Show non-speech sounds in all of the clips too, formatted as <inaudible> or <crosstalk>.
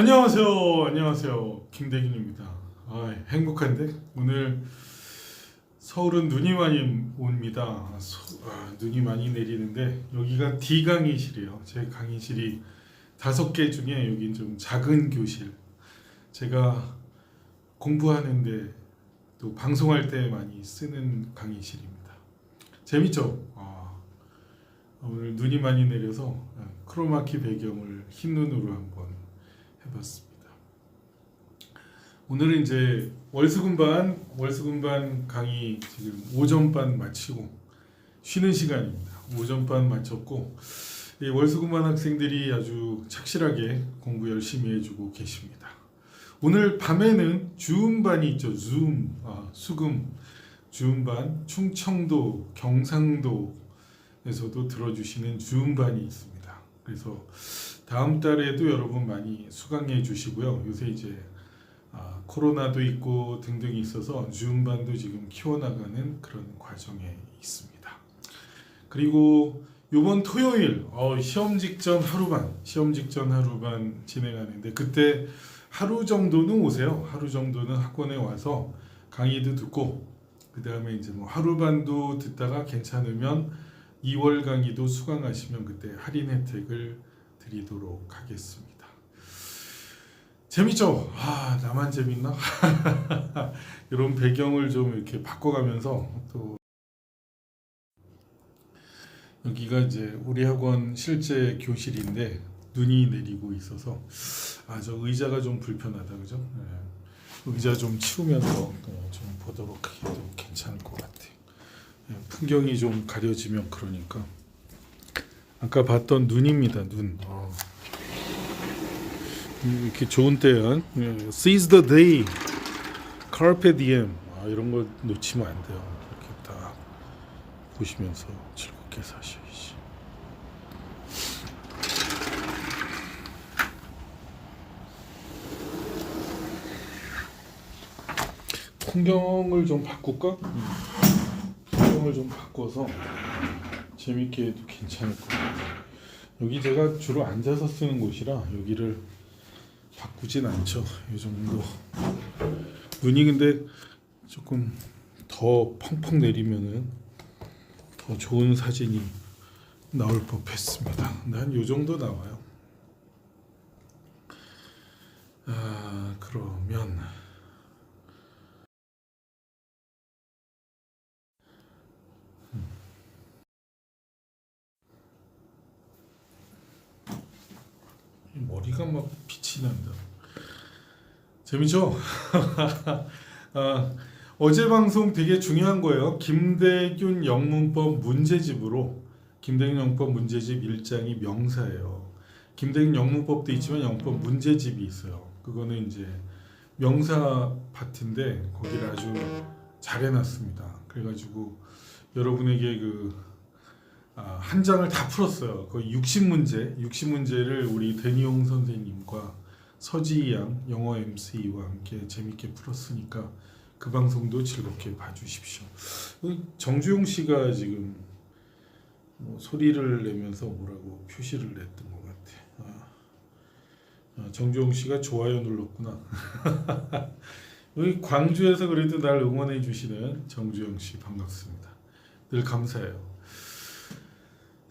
안녕하세요. 안녕하세요. 김대균입니다. 아, 행복한데 오늘 서울은 눈이 많이 옵니다. 서- 아, 눈이 많이 내리는데 여기가 D 강의실이에요. 제 강의실이 다섯 개 중에 여긴 좀 작은 교실. 제가 공부하는데 또 방송할 때 많이 쓰는 강의실입니다. 재밌죠? 아, 오늘 눈이 많이 내려서 아, 크로마키 배경을 흰 눈으로 한번 해봤습니다. 오늘은 이제 월수금반 월수금반 강의 지금 오전반 마치고 쉬는 시간입니다. 오전반 마쳤고 이 월수금반 학생들이 아주 착실하게 공부 열심히 해주고 계십니다. 오늘 밤에는 주음반이 있죠. 줌 아, 수금 주음반 충청도 경상도에서도 들어주시는 주음반이 있습니다. 그래서 다음 달에도 여러분 많이 수강해 주시고요. 요새 이제 아, 코로나도 있고 등등이 있어서 줌반도 지금 키워나가는 그런 과정에 있습니다. 그리고 이번 토요일 어, 시험 직전 하루반 시험 직전 하루반 진행하는데 그때 하루 정도는 오세요. 하루 정도는 학원에 와서 강의도 듣고 그 다음에 이제 뭐 하루반도 듣다가 괜찮으면 2월 강의도 수강하시면 그때 할인 혜택을 드리도록 하겠습니다. 재밌죠? 아 나만 재밌나? <laughs> 이런 배경을 좀 이렇게 바꿔가면서 또 여기가 이제 우리 학원 실제 교실인데 눈이 내리고 있어서 아 저 의자가 좀 불편하다 그죠? 네. 의자 좀 치우면서 네, 좀 보도록 해도 괜찮을 것 같아요. 네, 풍경이 좀 가려지면 그러니까 아까 봤던 눈입니다 눈. 어. 음, 이렇게 좋은 때야. 예, Seize the day, carpe diem. 아, 이런 거 놓치면 안 돼요. 이렇게 딱 보시면서 즐겁게 사셔야지. 풍경을 좀 바꿀까? 풍경을 좀 바꿔서 재밌게 해도 괜찮을 것 같아요. 여기 제가 주로 앉아서 쓰는 곳이라 여기를 바꾸진 않죠. 이 정도. 눈이 근데 조금 더 펑펑 내리면은 더 좋은 사진이 나올 법했습니다. 난 요 정도 나와요. 아 그러면 머리가 막 빛이 난다. 재밌죠? <laughs> 아, 어제 방송 되게 중요한 거예요. 김대균 영문법 문제집으로 김대균 영문법 문제집 1장이 명사예요. 김대균 영문법도 있지만 영문법 문제집이 있어요. 그거는 이제 명사 파트인데 거기를 아주 잘 해놨습니다. 그래가지고 여러분에게 그 아, 한 장을 다 풀었어요. 거의 60문제, 60문제를 우리 데니용 선생님과 서지희 양 영어 MC와 함께 재밌게 풀었으니까 그 방송도 즐겁게 봐주십시오. 그 정주용 씨가 지금 뭐 소리를 내면서 뭐라고 표시를 냈던 것 같아. 아, 아, 정주용 씨가 좋아요 눌렀구나. <laughs> 여기 광주에서 그래도 날 응원해 주시는 정주영 씨 반갑습니다. 늘 감사해요.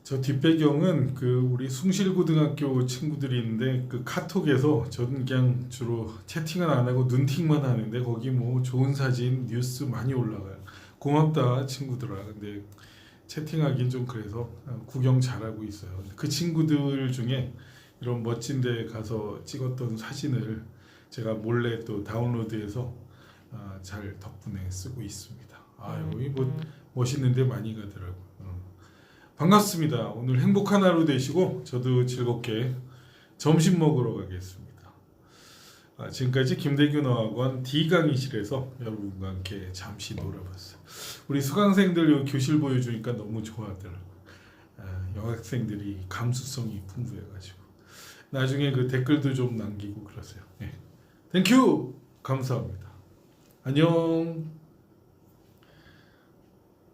저 뒷배경은 그 우리 숭실고등학교 친구들이 있는데 그 카톡에서 저는 그냥 주로 채팅은 안 하고 눈팅만 하는데 거기 뭐 좋은 사진 뉴스 많이 올라가요. 고맙다 친구들아. 근데 채팅하긴 좀 그래서 구경 잘하고 있어요. 그 친구들 중에 이런 멋진 데 가서 찍었던 사진을 제가 몰래 또 다운로드해서 아, 잘 덕분에 쓰고 있습니다. 아 여기 뭐 멋있는 데 많이 가더라고요. 어. 반갑습니다. 오늘 행복한 하루 되시고 저도 즐겁게 점심 먹으러 가겠습니다. 아, 지금까지 김대균 어학원 D 강의실에서 여러분과 함께 잠시 놀아봤어요. 우리 수강생들 요 교실 보여주니까 너무 좋아하더라고요. 아, 여학생들이 감수성이 풍부해가지고 나중에 그 댓글도 좀 남기고 그러세요. 네. 땡큐 감사합니다. 안녕.